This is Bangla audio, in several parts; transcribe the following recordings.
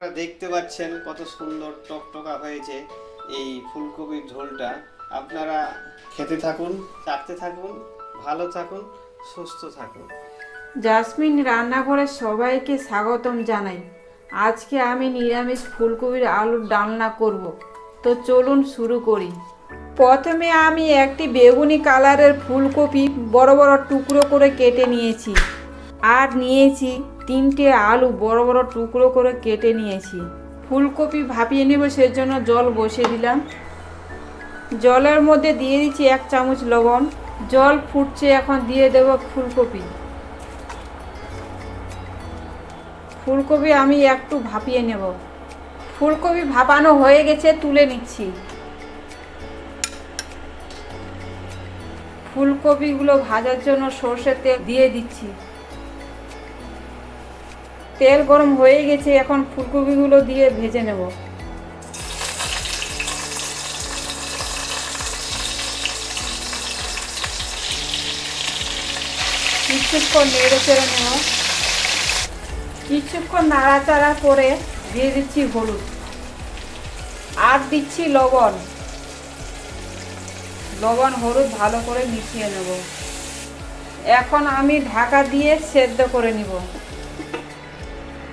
দেখতে পাচ্ছেন কত সুন্দর টকটকা হয়েছে এই ফুলকপির ঝোলটা। আপনারা খেতে থাকুন চাটতে থাকুন, ভালো থাকুন, সুস্থ থাকুন। জাসমিন রান্নাঘরে সবাইকে স্বাগতম জানাই। আজকে আমি নিরামিষ ফুলকপির আলুর ডালনা করব। তো চলুন শুরু করি। প্রথমে আমি একটি বেগুনি কালারের ফুলকপি বড় বড় টুকরো করে কেটে নিয়েছি। আর নিয়েছি তিনটে আলু বড় বড় টুকরো করে কেটে নিয়েছি। ফুলকপি ভাপিয়ে নেব, সেজন্য জল বসিয়ে দিলাম। জলের মধ্যে দিয়ে দিচ্ছি এক চামচ লবণ। জল ফুটছে, এখন দিয়ে দেব ফুলকপি। ফুলকপি আমি একটু ভাপিয়ে নেব। ফুলকপি ভাপানো হয়ে গেছে, তুলে নিচ্ছি। ফুলকপিগুলো ভাজার জন্য সর্ষের তেল দিয়ে দিচ্ছি। তেল গরম হয়ে গেছে, এখন ফুলকপিগুলো দিয়ে ভেজে নেব। কিছুক্ষণ নেড়ে চেড়ে নেব। কিছুক্ষণ নাড়াচাড়া করে দিয়ে দিচ্ছি হলুদ। আর দিচ্ছি লবণ। লবণ, হলুদ ভালো করে মিশিয়ে নেব। এখন আমি ঢাকা দিয়ে সেদ্ধ করে নিব।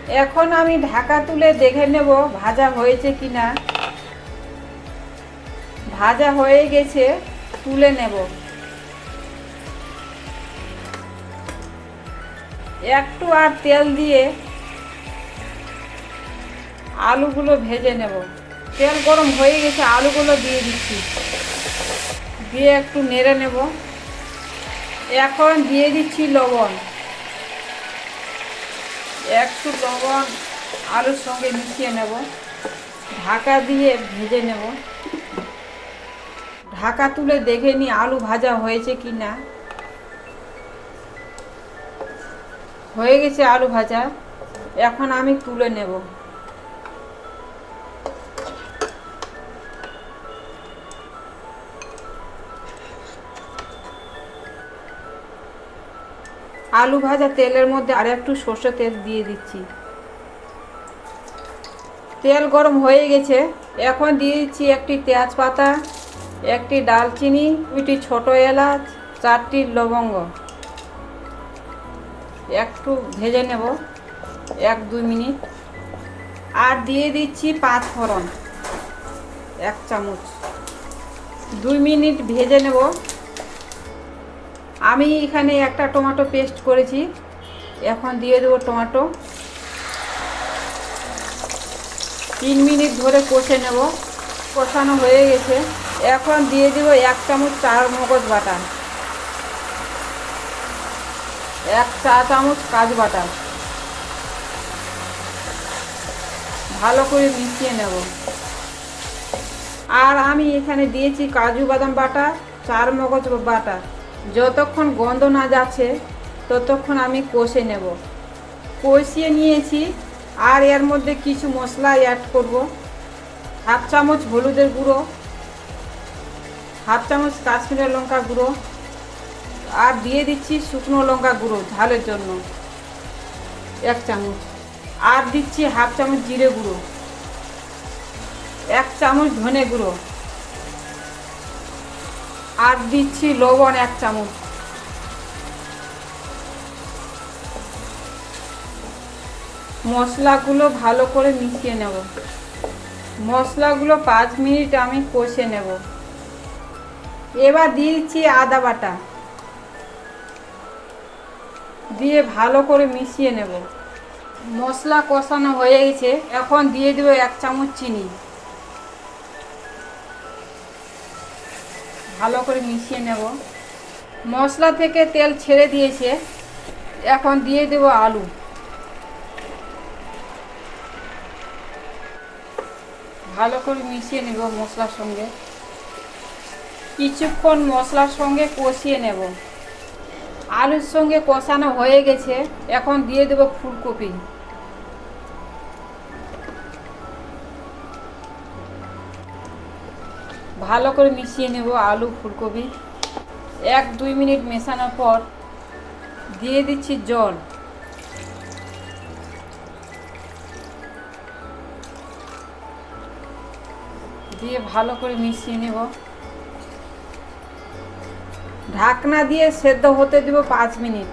এখন আমি ঢাকা তুলে দেখে নেব ভাজা হয়েছে কি না ভাজা হয়ে গেছে, তুলে নেব। একটু আর তেল দিয়ে আলুগুলো ভেজে নেব। তেল গরম হয়ে গেছে, আলুগুলো দিয়ে দিচ্ছি। দিয়ে একটু নেড়ে নেব। এখন দিয়ে দিচ্ছি লবণ। একটু লবণ, আলুর সঙ্গে মিশিয়ে নেব। ঢাকা দিয়ে ভেজে নেব। ঢাকা তুলে দেখে নি আলু ভাজা হয়েছে কি না। হয়ে গেছে আলু ভাজা। এখন আমি তুলে নেব। আলু ভাজা তেলের মধ্যে আর একটু সর্ষে তেল দিয়ে দিচ্ছি। তেল গরম হয়ে গেছে। এখন দিয়ে দিচ্ছি একটি তেজপাতা, একটি ডালচিনি, দুইটি ছোট এলাচ, চারটি লবঙ্গ। একটু ভেজে নেব, এক দুই মিনিট। আর দিয়ে দিচ্ছি পাঁচ ফোড়ন, এক চামচ। দুই মিনিট ভেজে নেব। আমি এখানে একটা টমেটো পেস্ট করেছি। এখন দিয়ে দেবো টমেটো তিন মিনিট ধরে কষে নেব। কষানো হয়ে গেছে। এখন দিয়ে দেবো এক চামচ চার মগজ বাটা। এক চা চামচ কাজু বাটা। ভালো করে মিশিয়ে নেব। আর আমি এখানে দিয়েছি কাজু বাদাম বাটা, চার মগজ বাটা। যতক্ষণ গন্ধ না যাচ্ছে, ততক্ষণ আমি কষে নেব। কষিয়ে নিয়েছি, আর এর মধ্যে কিছু মশলা অ্যাড করব। হাফ চামচ হলুদের গুঁড়ো, হাফ চামচ কাশ্মীরের লঙ্কা গুঁড়ো, আর দিয়ে দিচ্ছি শুকনো লঙ্কা গুঁড়ো ঝালের জন্য, এক চামচ। আর দিচ্ছি হাফ চামচ জিরে গুঁড়ো, এক চামচ ধনে গুঁড়ো। আর দিচ্ছি লবণ এক চামচ। মশলাগুলো ভালো করে মিশিয়ে নেব। মশলাগুলো পাঁচ মিনিট আমি কষে নেব। এবার দিয়ে দিচ্ছি আদা বাটা। দিয়ে ভালো করে মিশিয়ে নেব। মশলা কষানো হয়ে গেছে। এখন দিয়ে দেবো এক চামচ চিনি। ভালো করে মিশিয়ে নেব। মশলা থেকে তেল ছেড়ে দিয়েছে। এখন দিয়ে দেব আলু। ভালো করে মিশিয়ে নেব মশলার সঙ্গে। কিছুক্ষণ মশলার সঙ্গে কষিয়ে নেব। আলুর সঙ্গে কষানো হয়ে গেছে। এখন দিয়ে দেব ফুলকপি। ভালো করে মিশিয়ে নেব আলু, ফুলকপি। এক, দুই মিনিট মেশানোর পর দিয়ে দিচ্ছি জল। দিয়ে ভালো করে মিশিয়ে নেব। ঢাকনা দিয়ে সেদ্ধ হতে দেব পাঁচ মিনিট।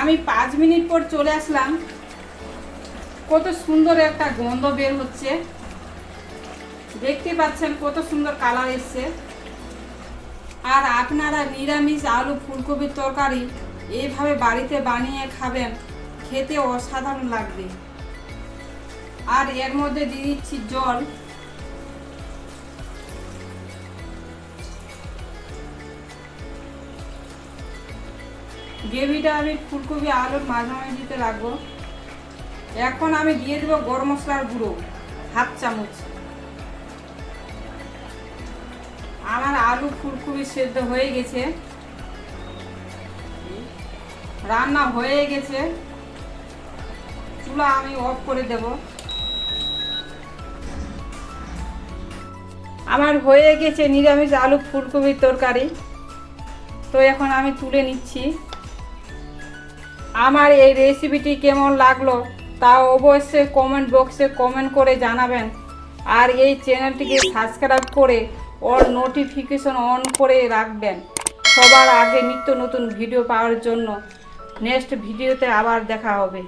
আমি পাঁচ মিনিট পর চলে আসলাম। কত সুন্দর একটা গন্ধ বের হচ্ছে। দেখতে পাচ্ছেন কত সুন্দর কালার এসছে। আর আপনারা নিরামিষ আলু ফুলকপির তরকারি এইভাবে বাড়িতে বানিয়ে খাবেন, খেতে অসাধারণ লাগবে। আর এর মধ্যে দিয়ে দিচ্ছি জল। গ্রেভিটা আমি ফুলকপি আলুর মাঝামাঝি দিতে রাখব এখন আমি দিয়ে দেবো গরম মশলার গুঁড়ো, হাফ চামচ। আমার আলু ফুলকপি সেদ্ধ হয়ে গেছে। রান্না হয়ে গেছে। চুলা আমি অফ করে দেব। আমার হয়ে গেছে নিরামিষ আলু ফুলকপির তরকারি। তো এখন আমি তুলে নিচ্ছি। আমার এই রেসিপিটি কেমন লাগল তা অবশ্যই কমেন্ট বক্সে কমেন্ট করে জানাবেন। আর এই চ্যানেলটিকে সাবস্ক্রাইব করে ওর নোটিফিকেশন অন করে রাখবেন। সবার আগে নিত্য নতুন ভিডিও পাওয়ার জন্য। নেক্সট ভিডিওতে আবার দেখা হবে।